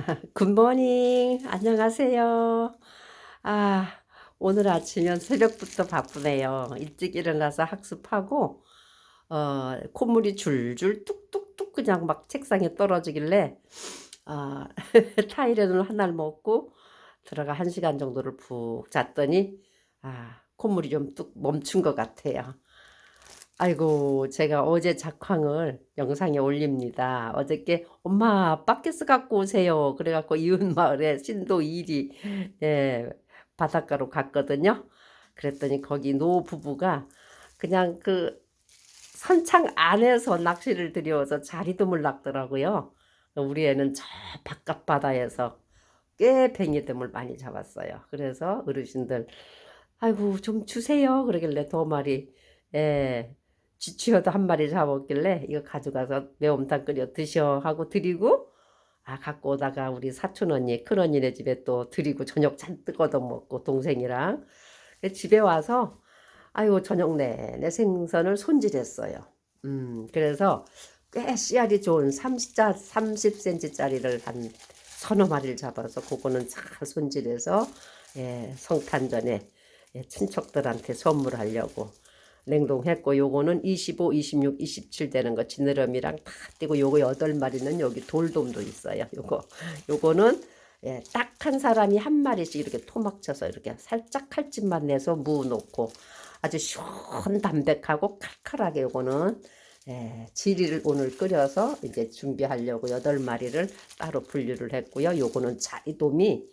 굿모닝. 안녕하세요. 아, 오늘 아침엔 새벽부터 바쁘네요. 일찍 일어나서 학습하고, 어, 콧물이 줄줄 뚝뚝뚝 그냥 막 책상에 떨어지길래, 아, 타이레놀 하나를 먹고 들어가 한 시간 정도를 푹 잤더니, 아, 콧물이 좀 뚝 멈춘 것 같아요. 아이고, 제가 어제 작황을 영상에 올립니다. 어저께 엄마 바켓스 갖고 오세요. 그래갖고 이웃마을에 신도 1이 예, 바닷가로 갔거든요. 그랬더니 거기 노 부부가 그냥 그 선창 안에서 낚시를 들여서 자리돔을 낚더라고요. 우리 애는 저 바깥 바다에서 꽤 뱅이돔을 많이 잡았어요. 그래서 어르신들 아이고 좀 주세요. 그러길래 두 마리 예, 쥐치어도 한 마리 잡았길래 이거 가져가서 매운탕 끓여 드셔 하고 드리고 아 갖고 오다가 우리 사촌 언니 큰 언니네 집에 또 드리고 저녁 잔뜩 얻어 먹고 동생이랑 집에 와서 아이고 저녁 내내 생선을 손질했어요. 음 그래서 꽤 씨알이 좋은 30자 30cm짜리를 한 서너 마리를 잡아서 그거는 잘 손질해서 예, 성탄 전에 예, 친척들한테 선물하려고 냉동했고 요거는 25, 26, 27 되는 거 지느러미랑 다 띄고 요거 여덟 마리는 여기 돌돔도 있어요. 요거 요거는 예, 딱 한 사람이 한 마리씩 이렇게 토막 쳐서 이렇게 살짝 칼집만 내서 무 놓고 아주 시원 담백하고 칼칼하게 요거는 예, 지리를 오늘 끓여서 이제 준비하려고 여덟 마리를 따로 분류를 했고요. 요거는 자이돔이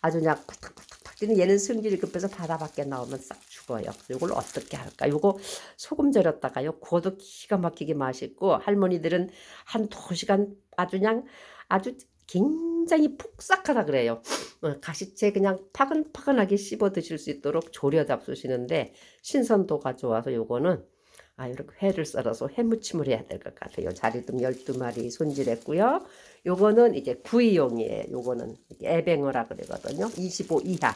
아주 그냥 탁탁탁 탁 뛰는 얘는 성질이 급해서 바다 밖에 나오면 싹 죽어요. 이걸 어떻게 할까? 요거 소금 절였다가요. 구워도 기가 막히게 맛있고 할머니들은 한 두 시간 아주 그냥 아주 굉장히 폭삭하다 그래요. 어, 가시채 그냥 파근파근하게 씹어 드실 수 있도록 조려 잡수시는데 신선도가 좋아서 요거는 아, 이렇게 회를 썰어서 회무침을 해야 될 것 같아요. 자리돔 12마리 손질했고요. 요거는 이제 구이용이에요. 요거는 애뱅어라 그러거든요. 25 이하.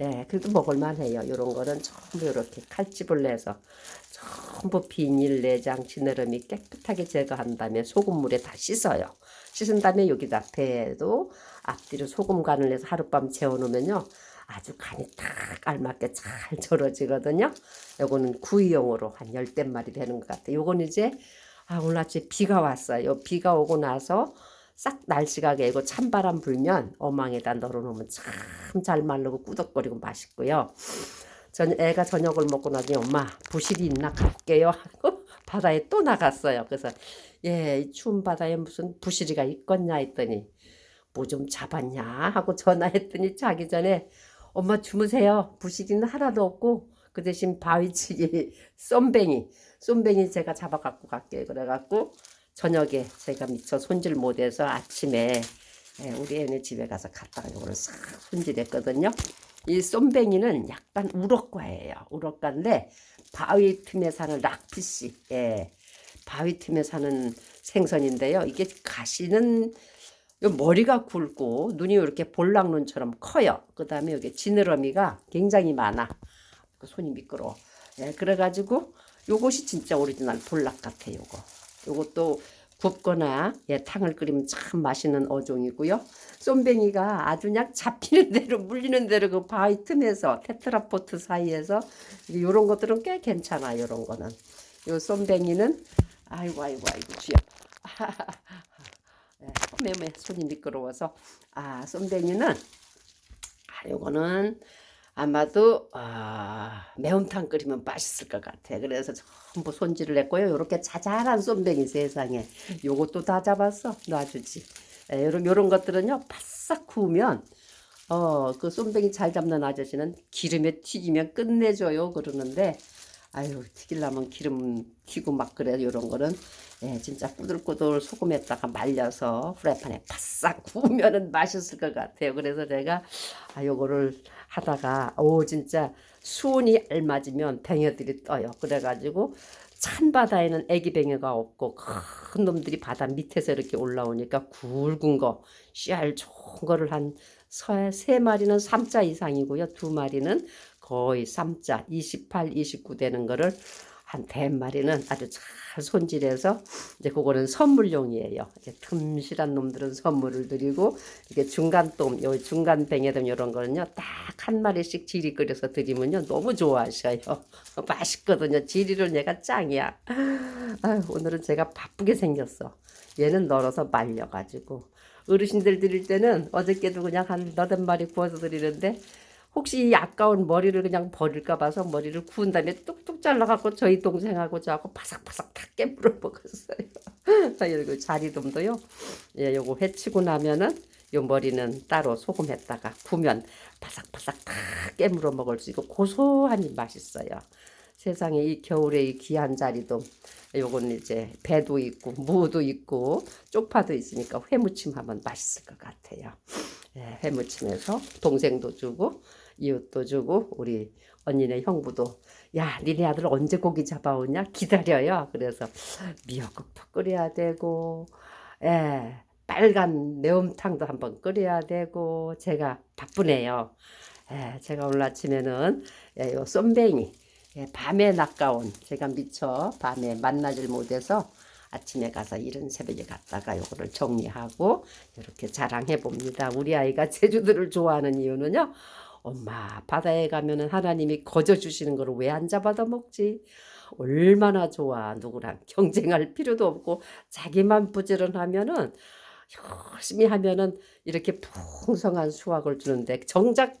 예, 그래도 먹을만해요. 요런 거는 전부 이렇게 칼집을 내서 전부 비닐, 내장, 지느러미 깨끗하게 제거한 다음에 소금물에 다 씻어요. 씻은 다음에 여기다 배에도 앞뒤로 소금 간을 내서 하룻밤 재워놓으면요. 아주 간이 딱 알맞게 잘 절여지거든요. 요거는 구이용으로 한 열댓 마리 되는 것 같아요. 요건 이제 아 오늘 아침에 비가 왔어요. 비가 오고 나서 싹 날씨가 개고 찬바람 불면 어망에다 널어놓으면 참잘 마르고 꾸덕거리고 맛있고요. 전 애가 저녁을 먹고 나더니 엄마 부실이 있나 갈게요 하고 바다에 또 나갔어요. 그래서 예, 이 추운 바다에 무슨 부실이가 있겠냐 했더니 뭐 좀 잡았냐 하고 전화했더니 자기 전에 엄마 주무세요. 부실이는 하나도 없고 그 대신 바위치기 쏨뱅이 쏨뱅이 제가 잡아 갖고 갈게요. 그래갖고 저녁에 제가 미처 손질 못해서 아침에 예, 우리 애네 집에 가서 갔다가 이거를 싹 손질했거든요. 이 쏨뱅이는 약간 우럭과예요. 우럭과인데 바위 틈에 사는 락피시. 예. 바위 틈에 사는 생선인데요. 이게 가시는 요 머리가 굵고 눈이 이렇게 볼락눈처럼 커요. 그 다음에 여기 지느러미가 굉장히 많아. 그 손이 미끄러워. 예, 그래가지고 요것이 진짜 오리지널 볼락 같아 요거. 요것도 굽거나 예, 탕을 끓이면 참 맛있는 어종이고요. 쏨뱅이가 아주 그냥 잡히는 대로 물리는 대로 그 바위 틈에서 테트라포트 사이에서 이런 것들은 꽤 괜찮아 요런 거는. 요 쏨뱅이는 아이고 아이고 아이고 주여. 예, 매매 손이 미끄러워서 아 쏨뱅이는 아 요거는 아마도 아, 매운탕 끓이면 맛있을 것 같아. 그래서 전부 손질을 했고요. 이렇게 자잘한 쏨뱅이 세상에 요것도 다 잡았어. 놔주지. 예, 요런 것들은요. 바싹 구우면 어, 그 쏨뱅이 잘 잡는 아저씨는 기름에 튀기면 끝내줘요. 그러는데 아유 튀기려면 기름 튀고 막 그래 요런 거는 예, 진짜 꾸들꾸들 소금에다가 말려서 프라이팬에 바싹 구우면은 맛있을 것 같아요. 그래서 제가 아 요거를 하다가 오 진짜 수온이 알맞으면 뱅어들이 떠요. 그래가지고 찬 바다에는 애기 뱅어가 없고 큰 놈들이 바다 밑에서 이렇게 올라오니까 굵은 거 씨알 좋은 거를 한 세 마리는 3자 이상이고요. 두 마리는 거의 3자 28, 29 되는 거를 한 대마리는 아주 잘 손질해서 이제 그거는 선물용이에요. 이제 틈실한 놈들은 선물을 드리고 이게 중간돔, 요 중간 뱅에돔 이런 거는요 딱 한 마리씩 지리 끓여서 드리면요 너무 좋아하셔요. 맛있거든요. 지리를 얘가 짱이야. 아유, 오늘은 제가 바쁘게 생겼어. 얘는 널어서 말려가지고 어르신들 드릴 때는 어저께도 그냥 한 너댓 마리 구워서 드리는데 혹시 이 아까운 머리를 그냥 버릴까 봐서 머리를 구운 다음에 뚝뚝 잘라갖고 저희 동생하고 저하고 바삭바삭 다 깨물어 먹었어요. 그리고 자리돔도요. 예, 요거 회치고 나면은 요 머리는 따로 소금했다가 구면 바삭바삭 다 깨물어 먹을 수 있고 고소하니 맛있어요. 세상에 이 겨울에 이 귀한 자리돔 요건 이제 배도 있고 무도 있고 쪽파도 있으니까 회무침 하면 맛있을 것 같아요. 예, 회무침에서 동생도 주고 이웃도 주고 우리 언니네 형부도 야 니네 아들 언제 고기 잡아오냐 기다려요. 그래서 미역국도 끓여야 되고 예, 빨간 매운탕도 한번 끓여야 되고 제가 바쁘네요. 예, 제가 오늘 아침에는 예, 요 쏨뱅이 예, 밤에 낚아온 제가 미처 밤에 만나질 못해서 아침에 가서 이른 새벽에 갔다가 요거를 정리하고 이렇게 자랑해 봅니다. 우리 아이가 제주도를 좋아하는 이유는요. 엄마 바다에 가면은 하나님이 거저 주시는 거를 왜안 잡아다 먹지? 얼마나 좋아. 누구랑 경쟁할 필요도 없고 자기만 부지런하면은 열심히 하면은 이렇게 풍성한 수확을 주는데 정작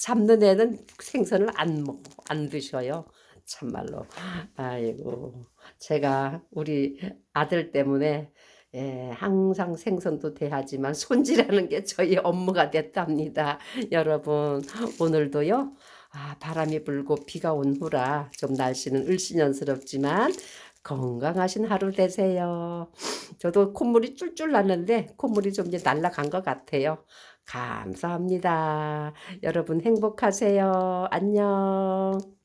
잡는 애는 생선을 안 먹, 안 드셔요. 참말로. 아이고. 제가 우리 아들 때문에 예, 항상 생선도 대하지만 손질하는 게 저희 업무가 됐답니다. 여러분, 오늘도요. 아, 바람이 불고 비가 온 후라 좀 날씨는 을씨년스럽지만 건강하신 하루 되세요. 저도 콧물이 쫄쫄 났는데 콧물이 좀 이제 날아간 것 같아요. 감사합니다. 여러분 행복하세요. 안녕.